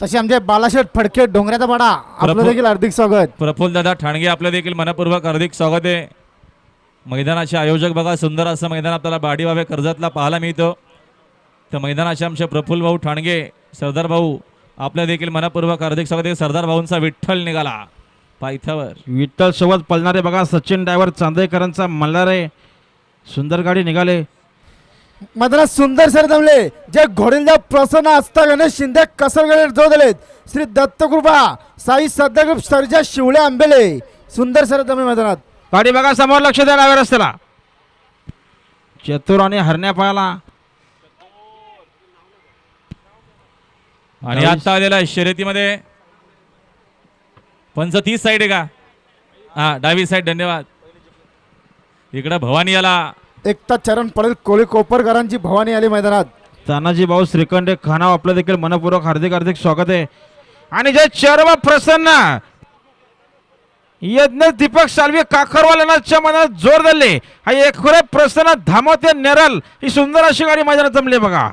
तसे आमचे बालाशेठ फडके डोंगऱ्याचा पाडा. आपलं देखील हार्दिक स्वागत. प्रफुल्ल दादा ठाणगे आपलं देखील मनपूर्वक हार्दिक स्वागत आहे. मैदानाचे आयोजक बघा सुंदर असं मैदान आपल्याला बाडी वावे कर्जतला पाहायला मिळतं. तर मैदानाचे आमचे प्रफुल्ल भाऊ ठाणगे सरदार भाऊ आपलं देखील मनपूर्वक हार्दिक स्वागत आहे. सरदार भाऊंचा विठ्ठल निघाला पायथ्यावर. विठ्ठल सोबत पळणारे बघा सचिन डायव्हर चांदेकरांचा मल्हार सुंदर गाडी निघाले. मैदानात सुंदर सर जमले जे घोडीला प्रसन्न असता गणेश शिंदे कसरगडे जो दिलेत श्री दत्तकृपा साई सद्दाग्रुप सरजा शिवळे आंबेले. सुंदर सर जमले मैदानात. गाडी बघा समोर लक्ष द्या डाव्या रस्त्याला. चतुर आणि हरण्या पायाला आणि आता आलेला आहे शर्यतीमध्ये. पंच तीस साईड आहे का? हा डावी साईड धन्यवाद. इकडं भवानी आला. एकता चरण पडेल कोळी कोपरकरांची भवानी आली मैदानात. तानाजी भाऊ श्रीखंड खानाव आपलं देखील मनपूर्वक हार्दिक हार्दिक स्वागत आहे. आणि जे चरम प्रसन्न यज्ञ दीपक सालवी काखरवाल्यांच्या मनात जोर दिले हा एक प्रसन्न धामते नेरल ही सुंदर अशी गाडी मैदानात जमली बघा.